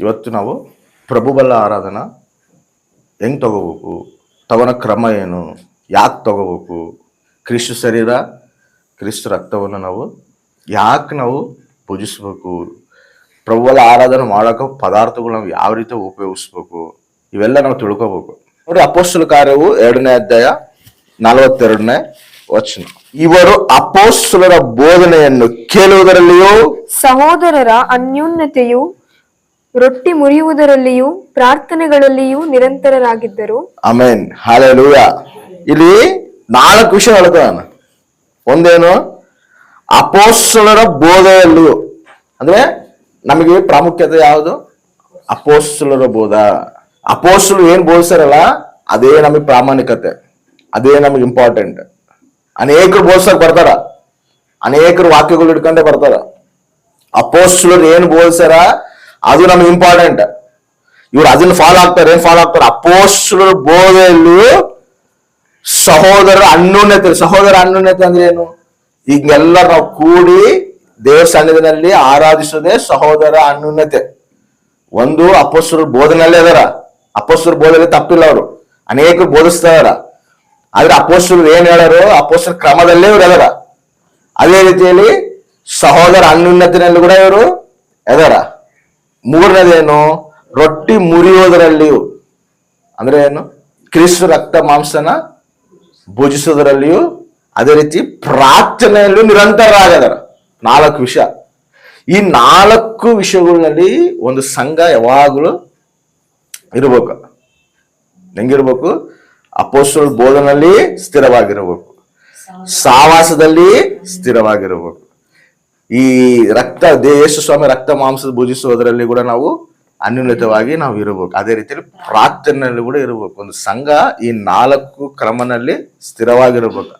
ಇವತ್ತು ನಾವು ಪ್ರಭುಬಲ್ಲ ಆರಾಧನಾ ಹೆಂಗೆ ತಗೋಬೇಕು? ತವನ ಕ್ರಮ ಏನು? ಯಾಕೆ ತಗೋಬೇಕು? ಕ್ರಿಸ್ತ ಶರೀರ, ಕ್ರಿಸ್ತ ರಕ್ತವನ್ನು ನಾವು ಯಾಕೆ ನಾವು ಪೂಜಿಸ್ಬೇಕು? ಪ್ರಭುಬಲ ಆರಾಧನೆ ಮಾಡೋಕೆ ಪದಾರ್ಥಗಳು ನಾವು ಯಾವ ರೀತಿ ಉಪಯೋಗಿಸ್ಬೇಕು? ಇವೆಲ್ಲ ನಾವು ತಿಳ್ಕೋಬೇಕು. ನೋಡಿ ಅಪೋಸ್ತಲ ಕಾರ್ಯವು ಎರಡನೇ ಅಧ್ಯಾಯ ನಲವತ್ತೆರಡನೇ ವಚನ. ಇವರು ಅಪೋಸ್ತಲರ ಬೋಧನೆಯನ್ನು ಕೇಳುವುದರಲ್ಲಿಯೂ ಸಹೋದರರ ಅನ್ಯೋನ್ಯತೆಯು ರೊಟ್ಟಿ ಮುರಿಯುವುದರಲ್ಲಿಯೂ, ಪ್ರಾರ್ಥನೆಗಳಲ್ಲಿಯೂ ನಿರಂತರರಾಗಿದ್ದರು. Amen hallelujah. ಇಲ್ಲಿ ನಾಲ್ಕು ವಿಷಯ ಹೇಳ್ತಾನ ಒಂದೇನು? ಅಪೋಸ್ತಲರ ಬೋಧೆಯಲ್ಲಿಯೂ ಅಂದ್ರೆ ನಮಗೆ ಪ್ರಾಮುಖ್ಯತೆ ಯಾವುದು? ಅಪೋಸ್ತಲರ ಬೋಧ. ಅಪೋಸ್ತಲು ಏನ್ ಬೋಧಿಸ್ತಾರಲ್ಲ, ಅದೇ ನಮಗೆ ಪ್ರಾಮಾಣಿಕತೆ. ಅದೇ ನಮಗೆ ಇಂಪಾರ್ಟೆಂಟ್ ಅನೇಕರು ಬೋಧಿಸಕ್ ಬರ್ತಾರ. ಅನೇಕರು ವಾಕ್ಯಗಳು ಇಟ್ಕೊಂಡೇ ಬರ್ತಾರ. ಅಪೋಸ್ತಲರು ಏನ್ ಬೋಧಿಸ್ತಾರ? ಅದು ನಮ್ಗೆ ಇಂಪಾರ್ಟೆಂಟ್ ಇವ್ರು ಅದನ್ನ ಫಾಲೋ ಆಗ್ತಾರೆ ಏನ್ ಫಾಲೋ ಆಗ್ತಾರೆ ಅಪೋಸ್ತಲರ ಬೋಧೆಯಲ್ಲೂ ಸಹೋದರ ಅನ್ಯೋನ್ಯತೆ ಸಹೋದರ ಅನ್ಯೋನ್ಯತೆ ಅಂದ್ರೆ ಏನು? ಈಗೆಲ್ಲ ನಾವು ಕೂಡಿ ದೇವರ ಸನ್ನಿಧಿನಲ್ಲಿ ಆರಾಧಿಸೋದೇ ಸಹೋದರ ಅನ್ಯೋನ್ಯತೆ. ಒಂದು ಅಪೋಸ್ತರು ಬೋಧನೆಯಲ್ಲೇ ಅದಾರ. ಅಪೋಸ್ತರು ಬೋಧನೆ ತಪ್ಪಿಲ್ಲ ಅವರು. ಅನೇಕರು ಬೋಧಿಸ್ತಾರ ಆದ್ರೆ ಅಪೋಸ್ತರು ಏನ್ ಹೇಳಾರು? ಅಪೋಸ್ಟರ್ ಕ್ರಮದಲ್ಲೇ ಇವ್ರು ಅದಾರ. ಅದೇ ರೀತಿಯಲ್ಲಿ ಸಹೋದರ ಅನ್ಯೋನ್ಯತೆಯಲ್ಲಿ ಕೂಡ ಇವರು ಎದಾರ. ಮೂರನೇದೇನು? ರೊಟ್ಟಿ ಮುರಿಯೋದರಲ್ಲಿಯೂ, ಅಂದ್ರೆ ಏನು? ಕ್ರಿಸ್ತು ರಕ್ತ ಮಾಂಸನ ಭುಜಿಸೋದರಲ್ಲಿಯೂ ಅದೇ ರೀತಿ ಪ್ರಾರ್ಥನೆಯಲ್ಲಿಯೂ ನಿರಂತರ ಆಗದರ ನಾಲ್ಕು ವಿಷಯ ಈ ನಾಲ್ಕು ವಿಷಯಗಳಲ್ಲಿ ಒಂದು ಸಂಘ ಯಾವಾಗಲೂ ಇರಬೇಕು. ಹೆಂಗಿರ್ಬೇಕು? ಅಪೋಸ್ಟಲ್ ಬೋಧನಲ್ಲಿ ಸ್ಥಿರವಾಗಿರಬೇಕು. ಸಾವಾಸದಲ್ಲಿ ಸ್ಥಿರವಾಗಿರಬೇಕು. ಈ ರಕ್ತ, ದೇ ಯೇಸು ಸ್ವಾಮಿ ರಕ್ತ ಮಾಂಸದ ಭುಜಿಸೋದ್ರಲ್ಲಿ ಕೂಡ ನಾವು ಅನ್ಯೂನ್ಯತವಾಗಿ ನಾವು ಇರಬೇಕು. ಅದೇ ರೀತಿಯಲ್ಲಿ ಪ್ರಾರ್ಥನೆಯಲ್ಲಿ ಕೂಡ ಇರಬೇಕು. ಒಂದು ಸಂಘ ಈ ನಾಲ್ಕು ಕ್ರಮನಲ್ಲಿ ಸ್ಥಿರವಾಗಿರ್ಬೇಕು.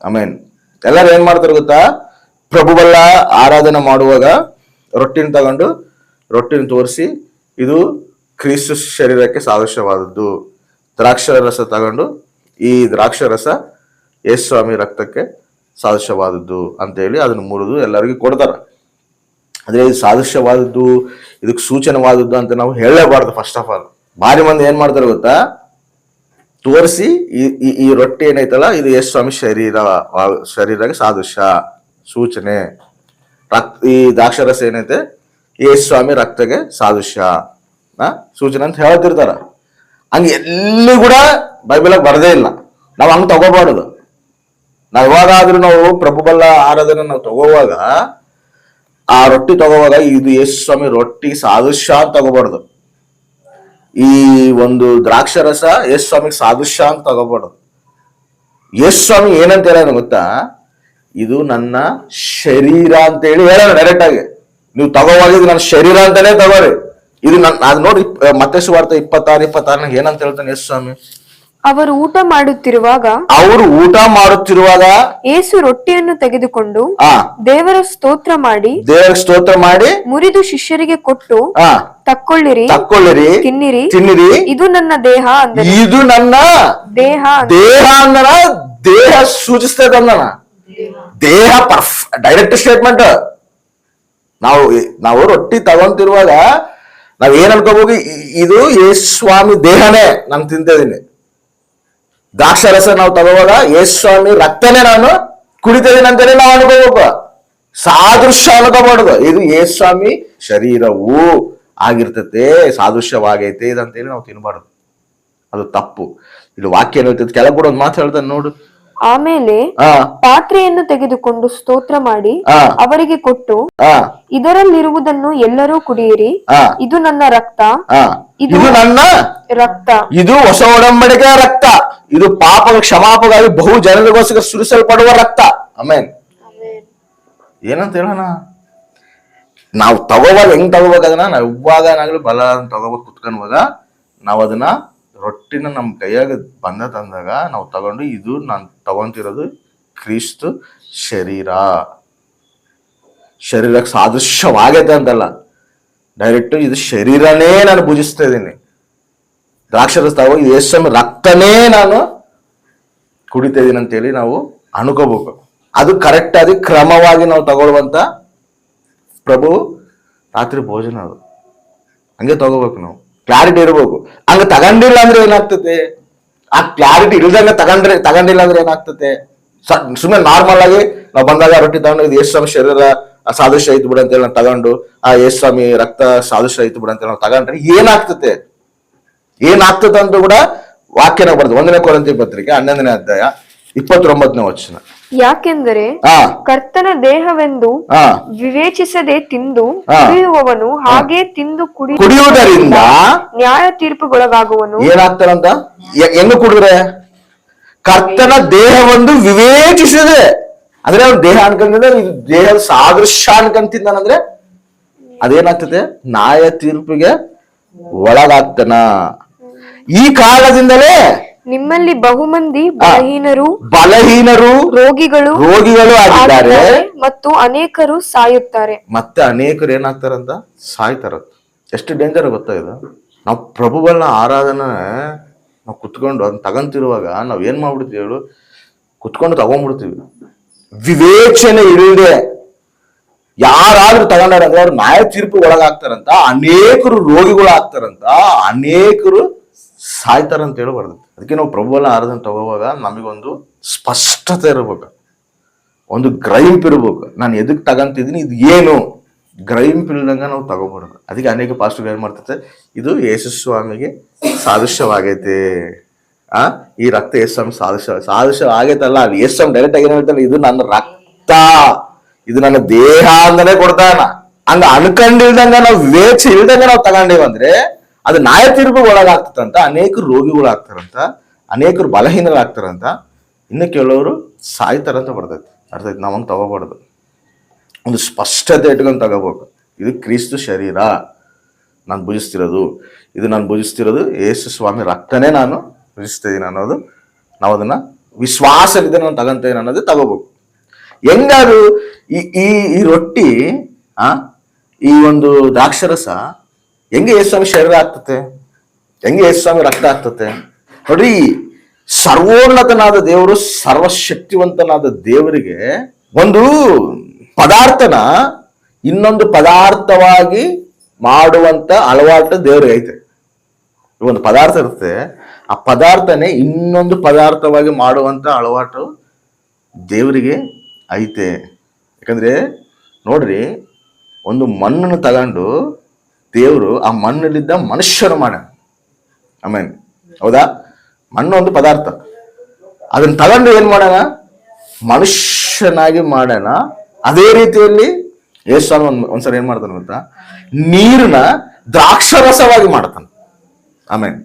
ಆಮೇನ್. ಎಲ್ಲರೂ ಏನ್ ಮಾಡ್ತಾರೆ ಗೊತ್ತಾ? ಪ್ರಭುಗಳ ಆರಾಧನೆ ಮಾಡುವಾಗ ರೊಟ್ಟಿನ ತಗೊಂಡು ರೊಟ್ಟಿನ ತೋರಿಸಿ ಇದು ಕ್ರಿಸ್ತು ಶರೀರಕ್ಕೆ ಸಾದೃಶ್ಯವಾದದ್ದು. ದ್ರಾಕ್ಷರಸ ತಗೊಂಡು ಈ ದ್ರಾಕ್ಷರಸ ಯೇಸು ಸ್ವಾಮಿ ರಕ್ತಕ್ಕೆ ಸಾದೃಶ್ಯವಾದದ್ದು ಅಂತೇಳಿ ಅದನ್ನು ಮುರಿದು ಎಲ್ಲರಿಗೂ ಕೊಡ್ತಾರೆ. ಅಂದರೆ ಇದು ಸಾದೃಶ್ಯವಾದದ್ದು, ಇದಕ್ಕೆ ಸೂಚನವಾದದ್ದು ಅಂತ ನಾವು ಹೇಳಲೇಬಾರ್ದು ಫಸ್ಟ್ ಆಫ್ ಆಲ್ ಭಾರಿ ಮಂದಿ ಏನು ಮಾಡ್ತಾರೆ ಗೊತ್ತಾ? ತೋರಿಸಿ ಈ, ಈ- ರೊಟ್ಟಿ ಏನೈತಲ್ಲ, ಇದು ಯೇಸು ಸ್ವಾಮಿ ಶರೀರ ಶರೀರಕ್ಕೆ ಸಾದೃಶ್ಯ, ಸೂಚನೆ. ರಕ್ತ, ಈ ದ್ರಾಕ್ಷರಸ ಏನೈತೆ? ಯೇಸು ಸ್ವಾಮಿ ರಕ್ತಗೆ ಸಾದೃಶ್ಯ ಸೂಚನೆ ಅಂತ ಹೇಳ್ತಿರ್ತಾರ. ಹಂಗೆ ಎಲ್ಲಿ ಕೂಡ ಬೈಬಲಾಗ ಬರದೇ ಇಲ್ಲ. ನಾವು ಹಂಗೆ ತಗೋಬಾರ್ದು. ನಾವು ಯಾವಾಗಾದ್ರೂ ನಾವು ಪ್ರಭುಬಲ್ಲ ಆರಾಧನೆ ನಾವು ತಗೋವಾಗ, ಆ ರೊಟ್ಟಿ ತಗೋವಾಗ ಇದು ಯೇಸು ಸ್ವಾಮಿ ರೊಟ್ಟಿ ಸಾದೃಶ್ಯ ಅಂತ ತಗೋಬಾರ್ದು. ಈ ಒಂದು ದ್ರಾಕ್ಷರಸ ಯೇಸು ಸ್ವಾಮಿಗೆ ಸಾದೃಶ್ಯ ಅಂತ ತಗೋಬಾರ್ದು. ಯೇಸು ಸ್ವಾಮಿ ಏನಂತ ಹೇಳೋದು ಗೊತ್ತಾ? ಇದು ನನ್ನ ಶರೀರ ಅಂತ ಹೇಳಿ ಹೇಳೋಣ ಡೈರೆಕ್ಟ್ ಆಗಿ. ನೀವು ತಗೋವಾಗ ಇದು ನನ್ನ ಶರೀರ ಅಂತಾನೆ ತಗೋರಿ. ಇದು ನನ್ನ ಅದು ನೋಡಿ ಮತ್ತೆ ಸುವಾರ್ತೆ ಇಪ್ಪತ್ತಾರು ಇಪ್ಪತ್ತಾರನಾಗ ಏನಂತ ಹೇಳ್ತಾನೆ ಯೇಸು ಸ್ವಾಮಿ? ಅವರು ಊಟ ಮಾಡುತ್ತಿರುವಾಗ ಅವರು ಊಟ ಮಾಡುತ್ತಿರುವಾಗ ಏಸು ರೊಟ್ಟಿಯನ್ನು ತೆಗೆದುಕೊಂಡು ದೇವರ ಸ್ತೋತ್ರ ಮಾಡಿ ದೇವರ ಸ್ತೋತ್ರ ಮಾಡಿ ಮುರಿದು ಶಿಷ್ಯರಿಗೆ ಕೊಟ್ಟು ತಕ್ಕೊಳ್ಳಿರಿ ತಕ್ಕೊಳ್ಳಿರಿ ತಿನ್ನಿರಿ ತಿನ್ನಿರಿ. ಇದು ನನ್ನ ದೇಹ ಅಂದರೆ ಇದು ನನ್ನ ದೇಹ ದೇಹ ಅಂದನ ದೇಹ ಸೂಚಿಸ್ತದೆ ಅಂದನ. ದೇಹ ಪರ್ಫ್ ಡೈರೆಕ್ಟ್ ಸ್ಟೇಟ್ಮೆಂಟ್ ನಾವು ನಾವು ರೊಟ್ಟಿ ತಗೊಂತಿರುವಾಗ ನಾವ್ ಏನ್ ಅನ್ಕೋಬೇಕು ಇ- ಇದು ಯೇಸು ಸ್ವಾಮಿ ದೇಹನೇ ನಾನು ತಿಂತಿದ್ದೀನಿ ದ್ರಾಕ್ಷರಸ ನಾವು ತಗೋವಾಗ ಯೇಸು ಸ್ವಾಮಿ ರಕ್ತನೇ ನಾನು ಕುಡಿತೇನೆ ಅಂತಾನೆ ನಾವು ಅನುಭವ ಸಾದೃಶ್ಯ ಅನ್ಕೋಬಾರ್ದು ಇದು ಯೇಸು ಸ್ವಾಮಿ ಶರೀರವು ಆಗಿರ್ತತೆ ಸಾದೃಶ್ಯವಾಗೈತೆ ಇದಂತೇಳಿ ನಾವು ತಿನ್ಬಾರ್ದು. ಅದು ತಪ್ಪು. ಇಲ್ಲಿ ವಾಕ್ಯ ಹೇಳ್ತದೆ ಕೆಳಗೆ ಕೂಡ ಒಂದು ಮಾತು ಹೇಳ್ತಾನೆ ನೋಡು. ಆಮೇಲೆ ಪಾತ್ರೆಯನ್ನು ತೆಗೆದುಕೊಂಡು ಸ್ತೋತ್ರ ಮಾಡಿ ಅವರಿಗೆ ಕೊಟ್ಟು ಇದರಲ್ಲಿರುವುದನ್ನು ಎಲ್ಲರೂ ಕುಡಿಯಿರಿ. ಇದು ನನ್ನ ರಕ್ತ. ಇದು ನನ್ನ ರಕ್ತ. ಇದು ಹೊಸ ಒಡಂಬಡಿಕೆಯ ರಕ್ತ. ಇದು ಪಾಪದ ಕ್ಷಮಾಪಗಾಗಿ ಬಹು ಜನರಿಗೋಸ್ಕರ ಸುರಿಸಲ್ಪಡುವ ರಕ್ತ. ಆಮೇನ್. ಏನಂತ ಹೇಳೋಣ? ನಾವು ತಗೋವಾಗ ಹೆಂಗ್ ತಗೋಬೇಕು ನಾವು ನಾವು ಇವಾಗನಾಗ್ಲಿ ಬಲ ತಗೋಬೇಕು ಕುತ್ಕೊಂಡಾಗ ನಾವು ಅದನ್ನ ರೊಟ್ಟಿನ ನಮ್ಮ ಕೈಯಾಗ ಬಂದ ತಂದಾಗ ನಾವು ತಗೊಂಡು ಇದು ನಾನು ತಗೊಂತಿರೋದು ಕ್ರಿಸ್ತು ಶರೀರ. ಶರೀರಕ್ಕೆ ಸಾದೃಶ್ಯವಾಗೈತೆ ಅಂತಲ್ಲ. ಡೈರೆಕ್ಟ್ ಇದು ಶರೀರನೇ ನಾನು ಭುಜಿಸ್ತಾ ಇದ್ದೀನಿ. ದ್ರಾಕ್ಷರಸ ತಗೋ ಯೇಸು ರಕ್ತನೇ ನಾನು ಕುಡಿತಾ ಇದೀನಿ ಅಂತೇಳಿ ನಾವು ಅನ್ಕೋಬೇಕು. ಅದು ಕರೆಕ್ಟಾಗಿ ಕ್ರಮವಾಗಿ ನಾವು ತಗೊಳ್ಳುವಂತ ಪ್ರಭು ರಾತ್ರಿ ಭೋಜನ ಅದು. ಹಂಗೆ ತಗೋಬೇಕು ನಾವು. ಕ್ಲಾರಿಟಿ ಇರಬೇಕು. ಹಂಗೆ ತಗೊಂಡಿಲ್ಲ ಅಂದ್ರೆ ಏನಾಗ್ತದೆ? ಆ ಕ್ಲಾರಿಟಿ ಇಲ್ದಂಗೆ ತಗೊಂಡ್ರೆ ತಗೊಂಡಿಲ್ಲ ಅಂದ್ರೆ ಏನಾಗ್ತದೆ? ಸುಮ್ಮನೆ ನಾರ್ಮಲ್ ಆಗಿ ನಾವು ಬಂದಾಗ ರೊಟ್ಟಿ ತಗೊಂಡು ಇದು ಎಷ್ಟು ಸ್ವಾಮಿ ಶರೀರ ಸಾದೃಶ್ಯ ಐತಿ ಬಿಡು ಅಂತೇಳಿ ನಾವು ತಗೊಂಡು, ಆ ಯೇಸು ರಕ್ತ ಸಾದೃಶ್ಯ ಐತಿ ಬಿಡ ಅಂತೇಳಿ ನಾವು ತಗೊಂಡ್ರೆ ಏನಾಗ್ತದೆ? ಏನಾಗ್ತದೆ ಅಂತ ಕೂಡ ವಾಕ್ಯನ ಬರ್ತದೆ ಒಂದನೇ ಕೊರಂತಿ ಪತ್ರಿಕೆ ಹನ್ನೊಂದನೇ ಅಧ್ಯಾಯ ಇಪ್ಪತ್ತೊಂಬತ್ತನೇ ವಚನ. ಯಾಕೆಂದರೆ ಕರ್ತನ ದೇಹವೆಂದು ವಿವೇಚಿಸದೆ ತಿಂದು. ಕುಡಿಯುವವನು ಹಾಗೆ ತಿಂದು ಕುಡಿ ಕುಡಿಯುವುದರಿಂದ ನ್ಯಾಯ ತೀರ್ಪುಗೊಳಗಾಗುವನು. ಏನಾಗ್ತಾರಂತ ಹೆಂಗ ಕುಡಿದ್ರೆ? ಕರ್ತನ ದೇಹವೊಂದು ವಿವೇಚಿಸದೆ. ಅಂದ್ರೆ ಅವ್ನ ದೇಹ ಅನ್ಕೊಂಡ್ರೆ ಇದು ದೇಹದ ಸಾದೃಶ್ಯ ಅನ್ಕೊಂತಿದ್ದಾನಂದ್ರೆ ಅದೇನಾಗ್ತದೆ? ನ್ಯಾಯ ತೀರ್ಪಿಗೆ ಒಳಗಾಗ್ತಾನ. ಈ ಕಾಲದಿಂದಲೇ ನಿಮ್ಮಲ್ಲಿ ಬಹುಮಂದಿ ಬಲಹೀನರು ಬಲಹೀನರು ರೋಗಿಗಳು ರೋಗಿಗಳು ಆಗಿದ್ದಾರೆ. ಮತ್ತು ಅನೇಕರು ಸಾಯುತ್ತಾರೆ. ಮತ್ತೆ ಅನೇಕರು ಏನಾಗ್ತಾರಂತ? ಸಾಯ್ತಾರ ಎಷ್ಟು ಡೇಂಜರ್ ಗೊತ್ತಾ ಇದು? ನಾವು ಪ್ರಭುಗಳನ್ನ ಆರಾಧನೆ ನಾವು ಕುತ್ಕೊಂಡು ಅದನ್ನ ತಗೊಂತಿರುವಾಗ ನಾವ್ ಏನ್ ಮಾಡ್ಬಿಡ್ತೀವಿ ಹೇಳು? ಕುತ್ಕೊಂಡು ತಗೊಂಡ್ಬಿಡ್ತೀವಿ ವಿವೇಚನೆ ಇಲ್ಲದೆ ಯಾರಾದ್ರೂ ತಗೊಂಡಾರ ಅಂದ್ರೆ ಅವ್ರು ನ್ಯಾಯ ತೀರ್ಪು ಒಳಗಾಗ್ತಾರಂತ ಅನೇಕರು ರೋಗಿಗಳು ಆಗ್ತಾರಂತ ಅನೇಕರು ಸಾಯ್ತಾರಂತ ಹೇಳಿ ಬರ್ತದೆ ಅದಕ್ಕೆ ನಾವು ಪ್ರಭುವನ್ನ ಆರಾಧನೆ ತಗೋವಾಗ ನಮಗೊಂದು ಸ್ಪಷ್ಟತೆ ಇರಬೇಕು. ಒಂದು ಗ್ರೈಂಪ್ ಇರಬೇಕು. ನಾನು ಎದಕ್ಕೆ ತಗೊಂತಿದ್ದೀನಿ, ಇದು ಏನು? ಗ್ರೈಂಪ್ ಇಲ್ದಂಗೆ ನಾವು ತಗೋಬಾರ್ದು. ಅದಕ್ಕೆ ಅನೇಕ ಪಾಸ್ಟರ್ ಏನು ಮಾಡ್ತೈತೆ ಇದು ಯೇಸು ಸ್ವಾಮಿಗೆ ಸಾದೃಶ್ಯವಾಗೈತೆ. ಆ? ಈ ರಕ್ತ ಯೇಸು ಸ್ವಾಮಿ ಸಾದೃಶ್ಯ ಸಾದೃಶ್ಯ ಆಗೈತಲ್ಲ, ಅದು ಎಸ್ ಸ್ವಾಮಿ ಡೈರೆಕ್ಟ್ ಆಗಿ ಹೇಳ್ತಾನೆ, ಇದು ನನ್ನ ರಕ್ತ. ಇದು ನನ್ನ ದೇಹ ಅಂತಾನೆ ಕೊಡ್ತಾನ. ಹಂಗ ಅನ್ಕೊಂಡಿಲ್ದಂಗ ನಾವು ವಿವೇಚ ಇಲ್ದಂಗ ನಾವು ತಗೊಂಡೇವಂದ್ರೆ ಅದು ನಾಯ ತೀರ್ಪು ಒಳಗಾಗ್ತದಂತ, ಅನೇಕರು ರೋಗಿಗಳು ಆಗ್ತಾರಂತ ಅನೇಕರು ಬಲಹೀನರಾಗ್ತಾರಂತ, ಇನ್ನು ಕೆಲವರು ಸಾಯ್ತಾರಂತ ಬರ್ತೈತಿ. ಅರ್ಥೈತಿ, ನಾವೊಂದು ತಗೋಬಾರ್ದು. ಒಂದು ಸ್ಪಷ್ಟತೆ ಇಟ್ಕೊಂಡು ತಗೋಬೇಕು. ಇದು ಕ್ರಿಸ್ತು ಶರೀರ. ನಾನು ಭುಜಿಸ್ತಿರೋದು. ಇದು ನಾನು ಭುಜಿಸ್ತಿರೋದು ಯೇಸು ಸ್ವಾಮಿ ರಕ್ತನೇ ನಾನು ಭುಜಿಸ್ತಿದ್ದೀನಿ ಅನ್ನೋದು ನಾವು ಅದನ್ನ ವಿಶ್ವಾಸದಿಂದ ನಾನು ತಗಂತೇನೆ ಅನ್ನೋದು ತಗೋಬೇಕು. ಹೆಂಗಾರು ಈ ಈ ಈ ರೊಟ್ಟಿ, ಆ, ಈ ಒಂದು ದ್ರಾಕ್ಷರಸ ಹೆಂಗೆ ಯೇಸು ಸ್ವಾಮಿ ಶರೀರ ಆಗ್ತತೆ? ಹೆಂಗೆ ಯೇಸು ಸ್ವಾಮಿ ರಕ್ತ ಆಗ್ತತೆ? ನೋಡ್ರಿ, ಸರ್ವೋನ್ನತನಾದ ದೇವರು, ಸರ್ವಶಕ್ತಿವಂತನಾದ ದೇವರಿಗೆ ಒಂದು ಪದಾರ್ಥನ ಇನ್ನೊಂದು ಪದಾರ್ಥವಾಗಿ ಮಾಡುವಂತ ಅಳವಾಟ ದೇವರಿಗೆ ಐತೆ. ಒಂದು ಪದಾರ್ಥ ಇರುತ್ತೆ. ಆ ಪದಾರ್ಥನೇ ಇನ್ನೊಂದು ಪದಾರ್ಥವಾಗಿ ಮಾಡುವಂತ ಅಳವಾಟು ದೇವರಿಗೆ ಐತೆ. ಯಾಕಂದ್ರೆ, ನೋಡ್ರಿ, ಒಂದು ಮಣ್ಣನ್ನು ತಗೊಂಡು ದೇವರು ಆ ಮಣ್ಣಲ್ಲಿದ್ದ ಮನುಷ್ಯರು ಮಾಡ ಆಮೇಲೆ ಹೌದಾ? ಮಣ್ಣು ಒಂದು ಪದಾರ್ಥ. ಅದನ್ನ ತಗೊಂಡು ಏನ್ ಮಾಡೋಣ ಮನುಷ್ಯನಾಗಿ ಮಾಡೋಣ ಅದೇ ರೀತಿಯಲ್ಲಿ ಯೇಸ್ವಾಮಿ ಒಂದ್ ಒಂದ್ಸರಿ ಏನ್ ಮಾಡ್ತಾನೆ ಗೊತ್ತಾ? ನೀರನ್ನ ದ್ರಾಕ್ಷರಸವಾಗಿ ಮಾಡ್ತಾನೆ. ಆಮೇಲೆ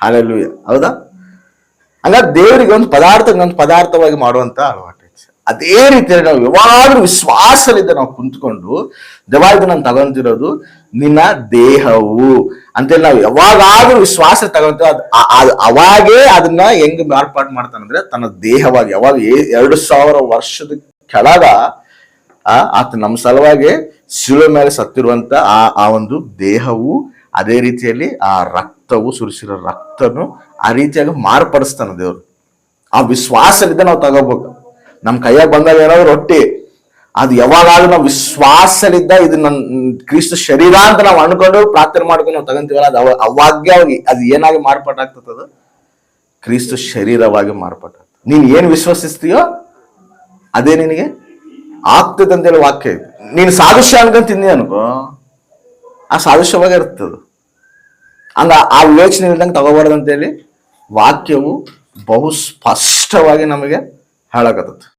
ಹಾಲೆಲ್ಲೂ ಹೌದಾ? ಹಂಗ ದೇವರಿಗೆ ಒಂದು ಪದಾರ್ಥ, ಒಂದು ಪದಾರ್ಥವಾಗಿ ಮಾಡುವಂತ ಅದೇ ರೀತಿಯಲ್ಲಿ ನಾವು ಯಾವಾಗಲೂ ವಿಶ್ವಾಸದಿಂದ ನಾವು ಕುಂತ್ಕೊಂಡು ದೇವ ಇದು ನಾನು ತಗೊಂತಿರೋದು ನಿನ್ನ ದೇಹವು ಅಂತೇಳಿ ನಾವು ಯಾವಾಗಾದ್ರೂ ವಿಶ್ವಾಸ ತಗೊಂತೀವಿ ಅದು ಅವಾಗೇ ಅದನ್ನ ಹೆಂಗ್ ಮಾರ್ಪಾಟ್ ಮಾಡ್ತಾನಂದ್ರೆ ತನ್ನ ದೇಹವಾಗಿ ಯಾವಾಗ ಎರಡು ಸಾವಿರ ವರ್ಷದ ಕೆಳಗ ಆತ ನಮ್ಮ ಸಲುವಾಗಿ ಶಿಲುವೆ ಮೇಲೆ ಸತ್ತಿರುವಂತ ಆ ಆ ಒಂದು ದೇಹವು ಅದೇ ರೀತಿಯಲ್ಲಿ ಆ ರಕ್ತವು ಸುರಿಸಿರೋ ರಕ್ತನು ಆ ರೀತಿಯಾಗಿ ಮಾರ್ಪಡಿಸ್ತಾನೆ ದೇವರು. ಆ ವಿಶ್ವಾಸದಿಂದ ನಾವು ತಗೋಬೇಕು. ನಮ್ಮ ಕೈಯಾಗ ಬಂದಾಗ ಏನಾದ್ರು ರೊಟ್ಟಿ, ಅದು ಯಾವಾಗಾದ್ರೂ ನಾವು ವಿಶ್ವಾಸದಿಂದ ಇದು ನನ್ನ ಕ್ರಿಸ್ತ ಶರೀರ ಅಂತ ನಾವು ಅನ್ಕೊಂಡು ಪ್ರಾರ್ಥನೆ ಮಾಡ್ಕೊಂಡು ನಾವು ತಗೊಂತೀವಲ್ಲ, ಅದು ಅವಾಗ್ಯವಾಗಿ ಅವಾಗ್ಯ ಅದು ಏನಾಗಿ ಮಾರ್ಪಾಟಾಗ್ತದ ಅದು? ಕ್ರಿಸ್ತ ಶರೀರವಾಗಿ ಮಾರ್ಪಾಟಾಗ್ತದೆ. ನೀನು ಏನು ವಿಶ್ವಸಿಸ್ತೀಯೋ ಅದೇ ನಿನಗೆ ಆಗ್ತದೆ ಅಂತೇಳಿ ವಾಕ್ಯ ಇದೆ. ನೀನು ಸಾದೃಶ್ಯ ಅನ್ಕೊಂತೀನಿ ಅನ್ಕೋ. ಆ ಸಾದೃಶ್ಯವಾಗಿ ಇರ್ತದೆ? ಹಂಗ ಆ ವಿವೇಚನೆ ಇಲ್ದಂಗೆ ತಗೋಬಾರ್ದು ಅಂತೇಳಿ ವಾಕ್ಯವು ಬಹು ಸ್ಪಷ್ಟವಾಗಿ ನಮಗೆ হারাকাতত